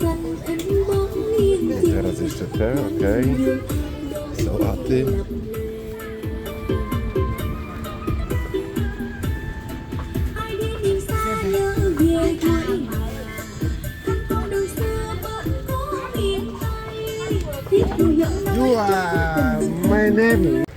xanh ánh bóng nghiêng trên Teraz jeszcze te, okej. Sałaty. ai Miami.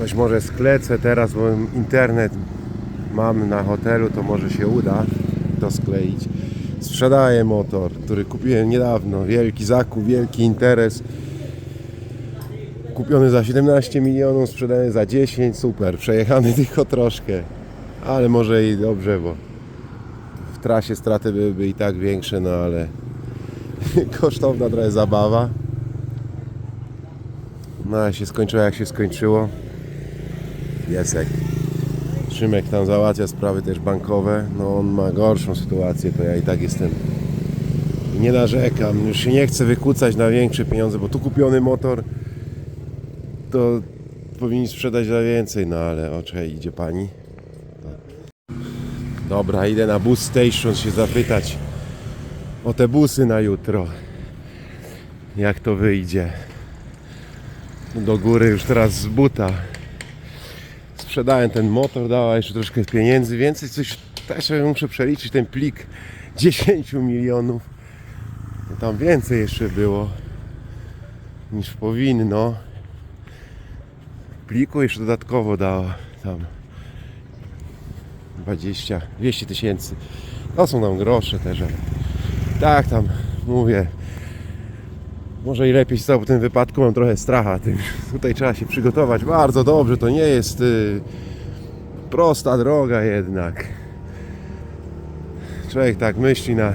Coś może sklecę teraz, bo internet mam na hotelu, to może się uda to skleić. Sprzedaję motor, który kupiłem niedawno. Wielki zakup, wielki interes. Kupiony za 17 milionów, sprzedany za 10, super. Przejechany tylko troszkę, ale może i dobrze, bo w trasie straty byłyby i tak większe, no ale kosztowna trochę zabawa. No ale się skończyło jak się skończyło. Piesek. Szymek tam załatwia sprawy też bankowe. No on ma gorszą sytuację, to ja i tak jestem. Nie narzekam, już się nie chcę wykucać na większe pieniądze, bo tu kupiony motor to powinni sprzedać za więcej, no ale o czekaj, idzie pani. Dobra, idę na bus station się zapytać o te busy na jutro. Jak to wyjdzie? Do góry już teraz z buta sprzedałem ten motor, dała jeszcze troszkę pieniędzy, więcej coś też muszę przeliczyć ten plik 10 milionów. No Tam więcej jeszcze było niż powinno. Pliku jeszcze dodatkowo dała tam 20, 200 tysięcy. To są nam grosze też, tak tam mówię. Może i lepiej się stało w tym wypadku, mam trochę stracha tym. Tutaj trzeba się przygotować bardzo dobrze, to nie jest y, prosta droga jednak. Człowiek tak myśli na,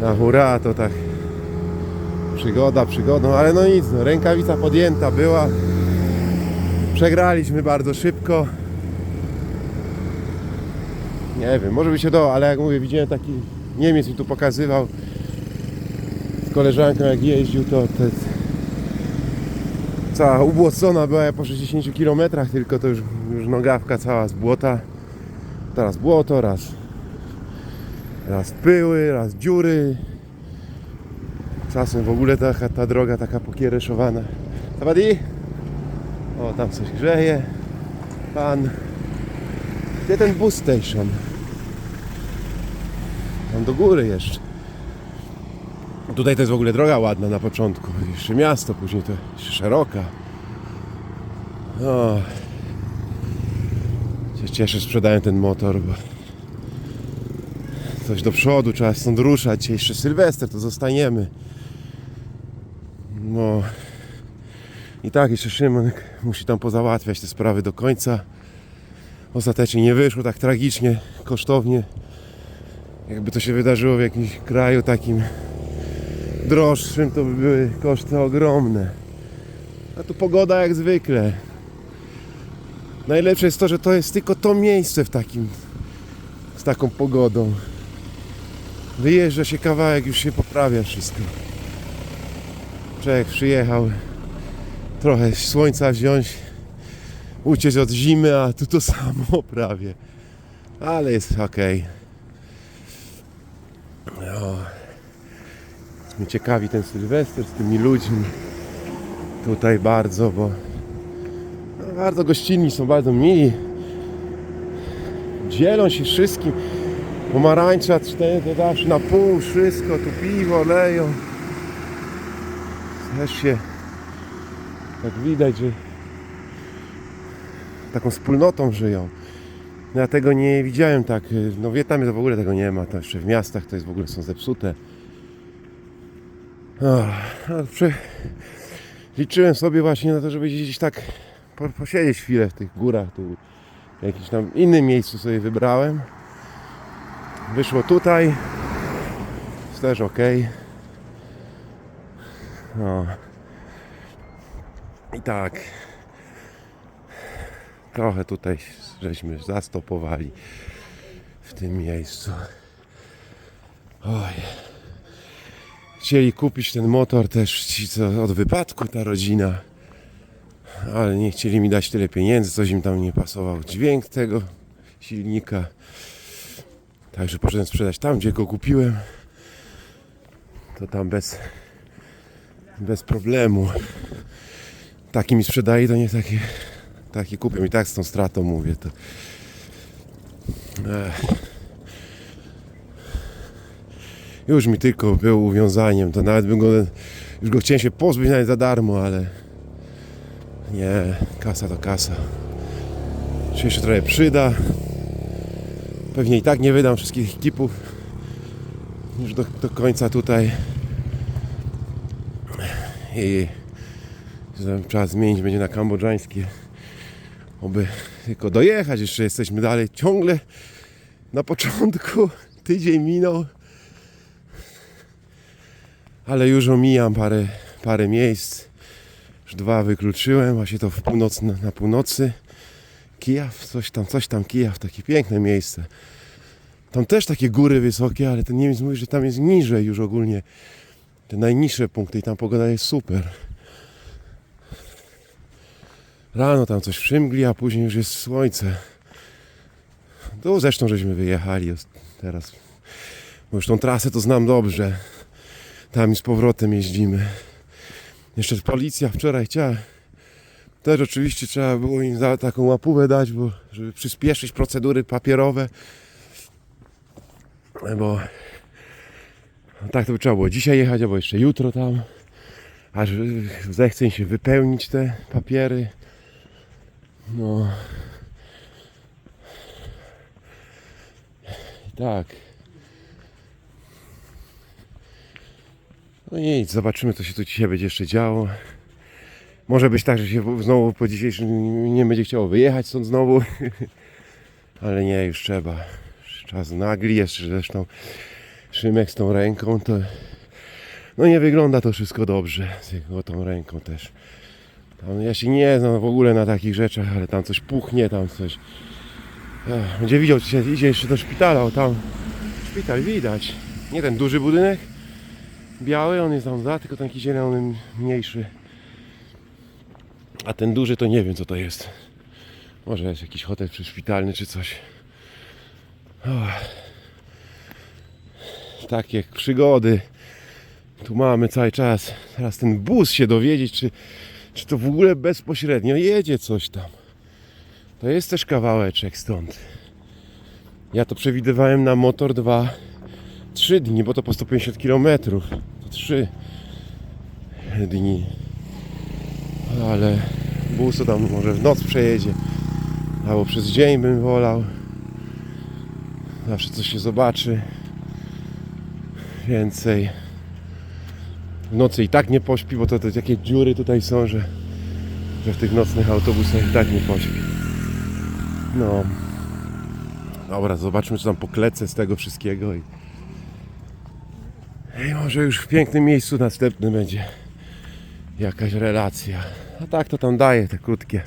na hura, to tak przygoda przygodą, ale no nic, no, rękawica podjęta była. Przegraliśmy bardzo szybko. Nie wiem, może by się dało, ale jak mówię, widziałem taki Niemiec mi tu pokazywał koleżanką jak jeździł, to te, cała ubłocona była ja po 60 km, tylko to już, już nogawka cała z błota. Teraz błoto, raz raz pyły, raz dziury. Czasem w ogóle ta, ta droga taka pokiereszowana. Zawadi? O, tam coś grzeje. Pan. Gdzie ten bus station? Tam do góry jeszcze. Tutaj to jest w ogóle droga ładna na początku. Jeszcze miasto, później to jeszcze szeroka. O. Się cieszę, że sprzedają ten motor, bo coś do przodu, trzeba stąd ruszać. Jeszcze Sylwester, to zostaniemy. No. I tak jeszcze Szymon musi tam pozałatwiać te sprawy do końca. Ostatecznie nie wyszło tak tragicznie, kosztownie. Jakby to się wydarzyło w jakimś kraju takim droższym, to by były koszty ogromne. A tu pogoda jak zwykle. Najlepsze jest to, że to jest tylko to miejsce w takim z taką pogodą. Wyjeżdża się kawałek, już się poprawia wszystko. Człowiek przyjechał trochę słońca wziąć, uciec od zimy, a tu to samo prawie. Ale jest ok. No. Mnie ciekawi ten Sylwester z tymi ludźmi. Tutaj bardzo, bo bardzo gościnni są, bardzo mili. Dzielą się wszystkim. Pomarańcza cztery zawsze na pół, wszystko, tu piwo leją. Też się tak widać, że taką wspólnotą żyją. Ja tego nie widziałem tak, no w Wietnamie to w ogóle tego nie ma, to jeszcze w miastach to jest w ogóle są zepsute. Przy... Liczyłem sobie właśnie na to, żeby gdzieś tak po, posiedzieć chwilę w tych górach, tu w jakimś tam innym miejscu sobie wybrałem. Wyszło tutaj. Jest też ok. No. I tak. Trochę tutaj żeśmy zastopowali w tym miejscu. Oj. Chcieli kupić ten motor też ci co od wypadku ta rodzina. Ale nie chcieli mi dać tyle pieniędzy, coś im tam nie pasował dźwięk tego silnika. Także poszedłem sprzedać tam, gdzie go kupiłem. To tam bez, bez problemu. Taki mi sprzedaje, to nie taki, taki kupię. I tak z tą stratą mówię. To... Ech. Już mi tylko był uwiązaniem, to nawet bym go, już go chciałem się pozbyć nawet za darmo, ale nie, kasa to kasa. Się jeszcze trochę przyda. Pewnie i tak nie wydam wszystkich ekipów już do, do końca tutaj. I trzeba zmienić będzie na kambodżańskie. Oby tylko dojechać, jeszcze jesteśmy dalej ciągle na początku. Tydzień minął. Ale już omijam parę, parę miejsc. Już dwa wykluczyłem, właśnie to w północ, na, na północy. Kijaw, coś tam, coś tam, Kijaw, takie piękne miejsce. Tam też takie góry wysokie, ale ten Niemiec mówi, że tam jest niżej już ogólnie. Te najniższe punkty i tam pogoda jest super. Rano tam coś przymgli, a później już jest słońce. Tu zresztą żeśmy wyjechali teraz. Bo już tą trasę to znam dobrze. Tam i z powrotem jeździmy. Jeszcze policja wczoraj chciała też oczywiście trzeba było im za taką łapówę dać, bo żeby przyspieszyć procedury papierowe. Bo tak to by trzeba było dzisiaj jechać, albo jeszcze jutro tam. Aż zechce się wypełnić te papiery. No. tak. No nic, zobaczymy co się tu dzisiaj będzie jeszcze działo. Może być tak, że się znowu po dzisiejszym nie będzie chciało wyjechać stąd znowu. Ale nie, już trzeba. Czas nagli, jeszcze zresztą Szymek z tą ręką to... No nie wygląda to wszystko dobrze z jego tą ręką też. Tam ja się nie znam w ogóle na takich rzeczach, ale tam coś puchnie, tam coś... Będzie widział, czy idzie jeszcze do szpitala, o tam szpital widać. Nie ten duży budynek, biały, on jest tam za, tylko ten jakiś zielony mniejszy. A ten duży to nie wiem co to jest. Może jest jakiś hotel przyszpitalny czy coś. Och. Takie przygody tu mamy cały czas. Teraz ten bus się dowiedzieć, czy, czy to w ogóle bezpośrednio jedzie coś tam. To jest też kawałeczek stąd. Ja to przewidywałem na motor 2 3 dni, bo to po 150 km. To 3 dni. Ale bus to tam może w noc przejedzie. Albo przez dzień bym wolał. Zawsze coś się zobaczy. Więcej. W nocy i tak nie pośpi, bo to, to takie dziury tutaj są, że, że w tych nocnych autobusach i tak nie pośpi. No. Dobra, zobaczmy, czy tam poklecę z tego wszystkiego i, i może już w pięknym miejscu następnym będzie jakaś relacja. A tak to tam daje te krótkie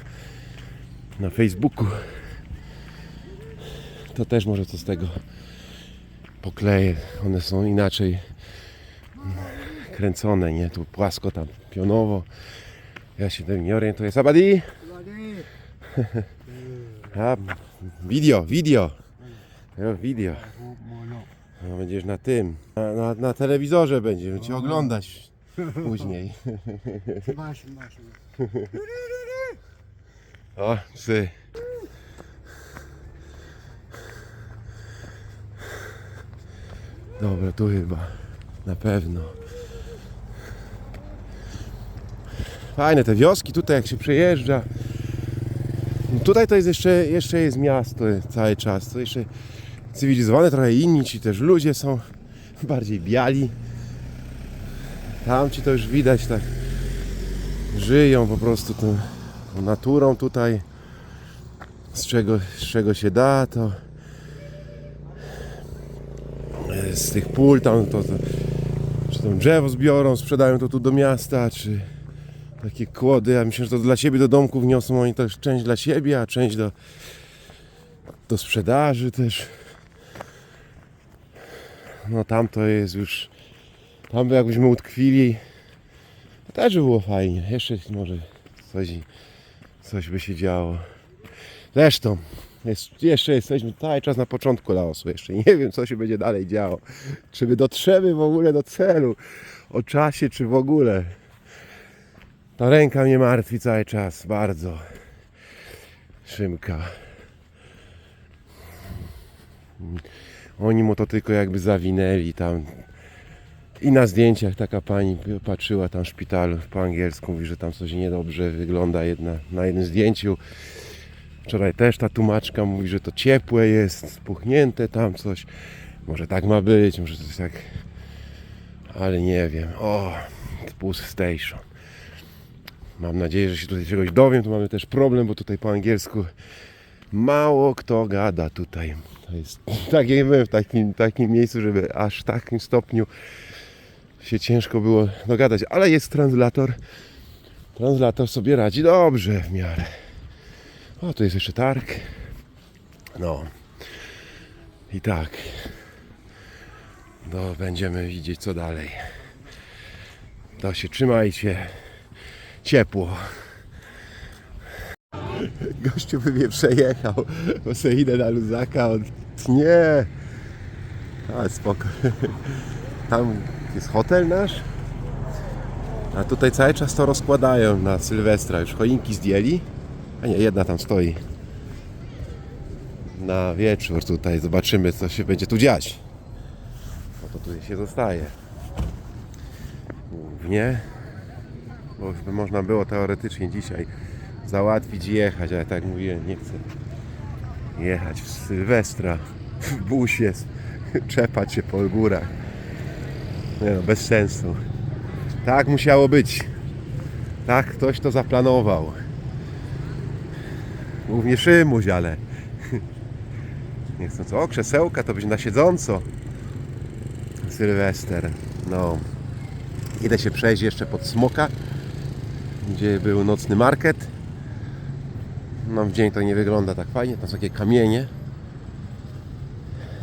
na Facebooku. To też może co z tego pokleję. One są inaczej kręcone, nie? Tu płasko, tam pionowo. Ja się tym nie orientuję. Sabadi? A, video, video. Video. No, będziesz na tym. Na, na, na telewizorze będziemy cię oglądać później. Masz, masz. O, psy. Dobra, tu chyba. Na pewno. Fajne te wioski tutaj jak się przejeżdża. No Tutaj to jest jeszcze, jeszcze jest miasto cały czas. To jeszcze cywilizowane, trochę inni ci też ludzie są bardziej biali. Tam ci to już widać tak żyją po prostu tą, naturą tutaj. Z czego, z czego się da, to z tych pól tam to, to czy tam drzewo zbiorą, sprzedają to tu do miasta, czy takie kłody, ja myślę, że to dla siebie do domku wniosą oni też część dla siebie, a część do, do sprzedaży też. No tam to jest już, tam by jakbyśmy utkwili, to też by było fajnie, jeszcze może coś, coś by się działo. Zresztą, jest, jeszcze jesteśmy cały czas na początku Laosu, jeszcze nie wiem co się będzie dalej działo. Czy my dotrzemy w ogóle do celu, o czasie, czy w ogóle. Ta ręka mnie martwi cały czas, bardzo. Szymka. Oni mu to tylko jakby zawinęli tam. I na zdjęciach taka pani patrzyła tam w szpitalu po angielsku, mówi, że tam coś niedobrze wygląda jedna, na jednym zdjęciu. Wczoraj też ta tłumaczka mówi, że to ciepłe jest, spuchnięte tam coś. Może tak ma być, może jest tak. Ale nie wiem. O, bus station. Mam nadzieję, że się tutaj czegoś dowiem. Tu mamy też problem, bo tutaj po angielsku mało kto gada tutaj. To jest tak jak byłem w takim, takim miejscu, żeby aż w takim stopniu się ciężko było dogadać. Ale jest translator. Translator sobie radzi dobrze w miarę. O, tu jest jeszcze targ. No. I tak. No, będziemy widzieć co dalej. To się trzymajcie. Ciepło. Gościu by mnie przejechał, bo sobie idę na luzaka, on nie. A spoko. Tam jest hotel nasz. A tutaj cały czas to rozkładają na Sylwestra. Już choinki zdjęli. A nie, jedna tam stoi. Na wieczór tutaj zobaczymy co się będzie tu dziać. No to tutaj się zostaje. Głównie. Bo już by można było teoretycznie dzisiaj załatwić i jechać, ale tak mówiłem, nie chcę jechać w Sylwestra w busie Czepać się po górach. Nie no, bez sensu. Tak musiało być. Tak ktoś to zaplanował. Głównie Szymuś, ale... Nie chcę co, o krzesełka to być na siedząco. Sylwester. No. Idę się przejść jeszcze pod Smoka, gdzie był nocny market. No w dzień to nie wygląda tak fajnie, tam są takie kamienie.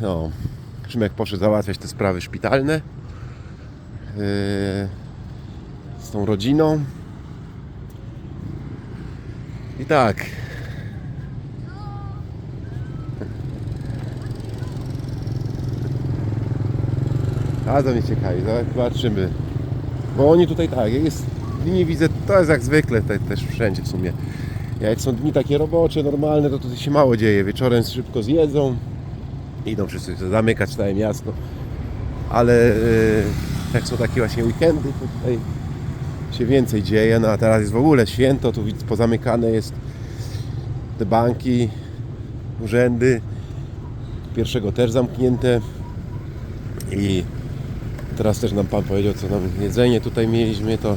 No. Szymek poszedł załatwiać te sprawy szpitalne. Yy, z tą rodziną. I tak. A to mnie ciekawi, zobaczymy. Bo oni tutaj tak, jest dni widzę, to jest jak zwykle te, też wszędzie w sumie. Jak są dni takie robocze, normalne, to tutaj się mało dzieje. Wieczorem szybko zjedzą, idą wszyscy zamykać całe miasto. Ale jak są takie właśnie weekendy, to tutaj się więcej dzieje. No a teraz jest w ogóle święto, tu pozamykane jest te banki, urzędy. Pierwszego też zamknięte. I teraz też nam Pan powiedział, co nam jedzenie tutaj mieliśmy, to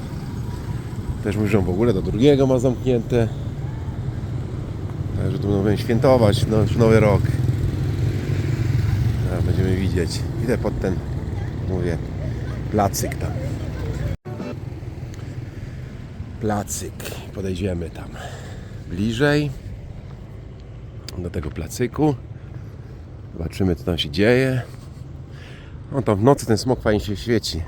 też mówią w ogóle do drugiego ma zamknięte. Będziemy świętować no, nowy rok. A, będziemy widzieć. Idę pod ten, mówię, placyk tam. Placyk. Podejdziemy tam bliżej do tego placyku. Zobaczymy, co tam się dzieje. No tam w nocy ten smok fajnie się świeci.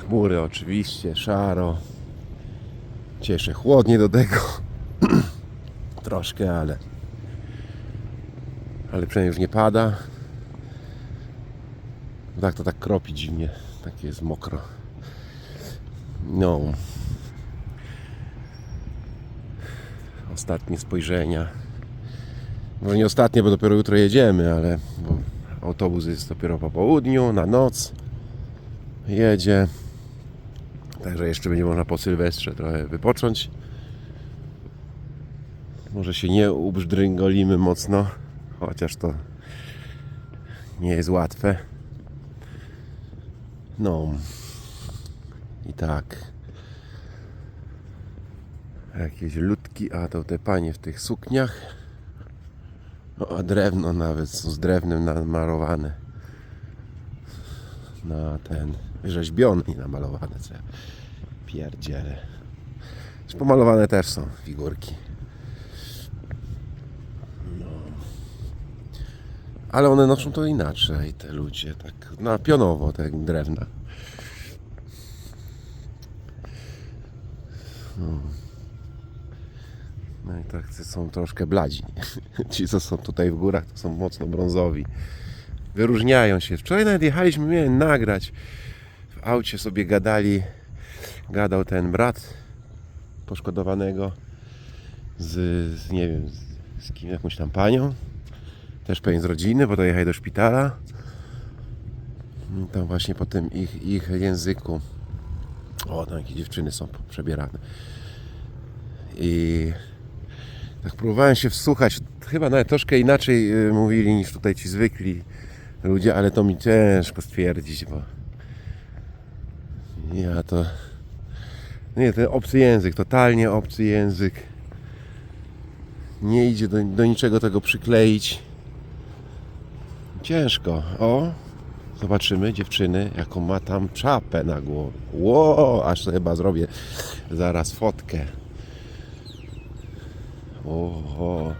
Chmury oczywiście, szaro. Cieszę chłodnie do tego. Troszkę, ale ale przynajmniej już nie pada. Tak to tak kropi dziwnie. Tak jest mokro. No. Ostatnie spojrzenia. Może nie ostatnie, bo dopiero jutro jedziemy, ale autobus jest dopiero po południu, na noc jedzie. Także jeszcze będzie można po Sylwestrze trochę wypocząć. Może się nie ubrzdręgolimy mocno, chociaż to nie jest łatwe. No. I tak. Jakieś ludki, a to te panie w tych sukniach. O, a drewno nawet są z drewnem namarowane. Na ten rzeźbiony i namalowane. Już pomalowane też są figurki. No. Ale one noszą to inaczej, te ludzie, tak na pionowo, te drewna. No i tak są troszkę bladzi. Ci, co są tutaj w górach, to są mocno brązowi. Wyróżniają się. Wczoraj nawet jechaliśmy, miałem nagrać. W aucie sobie gadali. Gadał ten brat poszkodowanego z, z nie wiem, z, z kim, jakąś tam panią. Też pewnie z rodziny, bo to jechali do szpitala. I Tam właśnie po tym ich, ich języku. O, tam jakie dziewczyny są przebierane. I tak próbowałem się wsłuchać. Chyba nawet troszkę inaczej y, mówili niż tutaj ci zwykli ludzie, ale to mi ciężko stwierdzić, bo ja to. Nie, ten obcy język, totalnie obcy język. Nie idzie do, do niczego tego przykleić. Ciężko. O, zobaczymy dziewczyny, jaką ma tam czapę na głowie. Ło, aż chyba zrobię zaraz fotkę. Oho.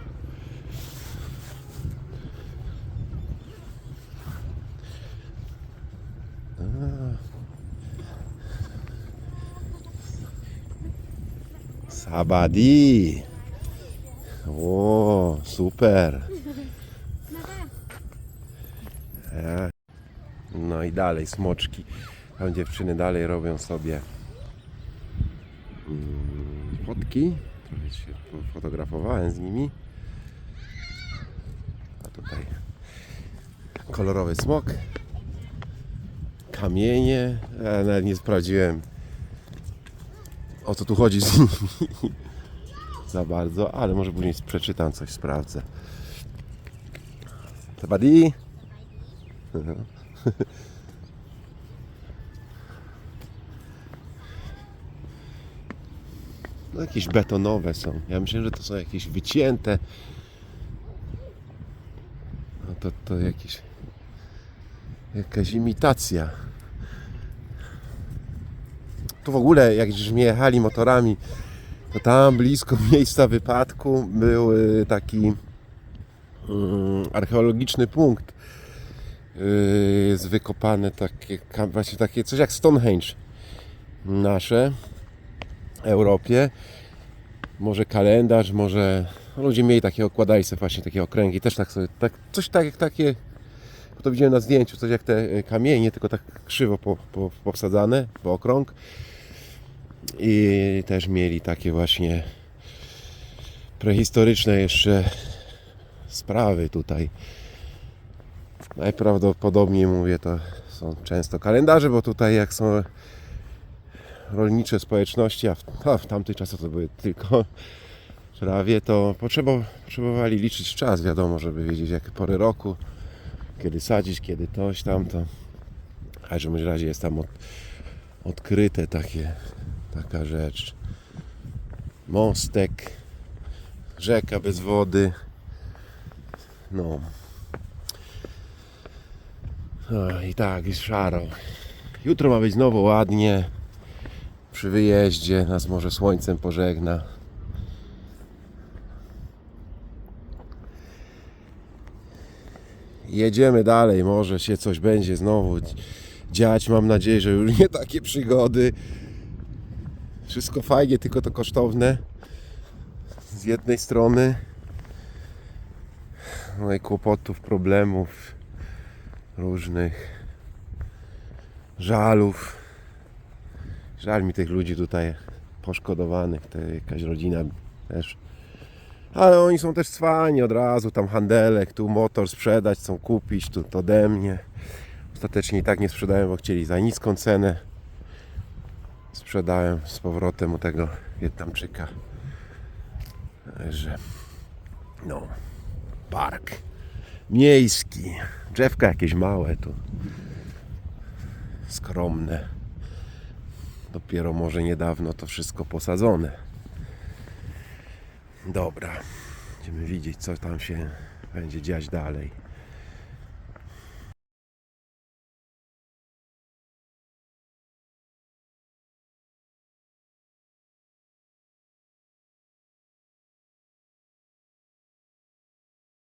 Sabadi. O, super. No i dalej smoczki. Tam dziewczyny dalej robią sobie mm, fotki. Trochę się fotografowałem z nimi. A tutaj kolorowy smok. Kamienie. Ja nawet nie sprawdziłem o co tu chodzi z nimi za bardzo, ale może później przeczytam coś, sprawdzę. Tabadi. No jakieś betonowe są. Ja myślę, że to są jakieś wycięte. No to, to jakieś jakaś imitacja. Tu w ogóle, jak żeśmy jechali motorami, to tam blisko miejsca wypadku był y, taki mm, archeologiczny punkt. Yy, Jest wykopane takie, właśnie takie coś jak Stonehenge nasze w Europie. Może kalendarz, może ludzie mieli takie, okładali sobie właśnie takie okręgi, też tak sobie, tak, coś tak jak takie, to widziałem na zdjęciu, coś jak te y, kamienie, tylko tak krzywo po, po, posadzane, w okrąg. I też mieli takie właśnie prehistoryczne jeszcze sprawy tutaj. Najprawdopodobniej mówię, to są często kalendarze, bo tutaj jak są rolnicze społeczności, a w, a w tamtych czasach to były tylko prawie, to potrzebowali liczyć czas, wiadomo, żeby wiedzieć jakie pory roku, kiedy sadzić, kiedy toś tamto. W każdym razie jest tam od, odkryte takie, taka rzecz. Mostek, rzeka bez wody. No. I tak, jest szaro. Jutro ma być znowu ładnie. Przy wyjeździe nas może słońcem pożegna. Jedziemy dalej, może się coś będzie znowu dziać. Mam nadzieję, że już nie takie przygody. Wszystko fajnie, tylko to kosztowne. Z jednej strony. No i kłopotów, problemów różnych żalów. Żal mi tych ludzi tutaj poszkodowanych, to jakaś rodzina też. Ale oni są też cwani od razu, tam handelek, tu motor sprzedać, chcą kupić, tu to ode mnie. Ostatecznie i tak nie sprzedałem, bo chcieli za niską cenę. Sprzedałem z powrotem u tego Wietnamczyka. Także no, park miejski. Drzewka jakieś małe tu. Skromne. Dopiero może niedawno to wszystko posadzone. Dobra. Będziemy widzieć co tam się będzie dziać dalej.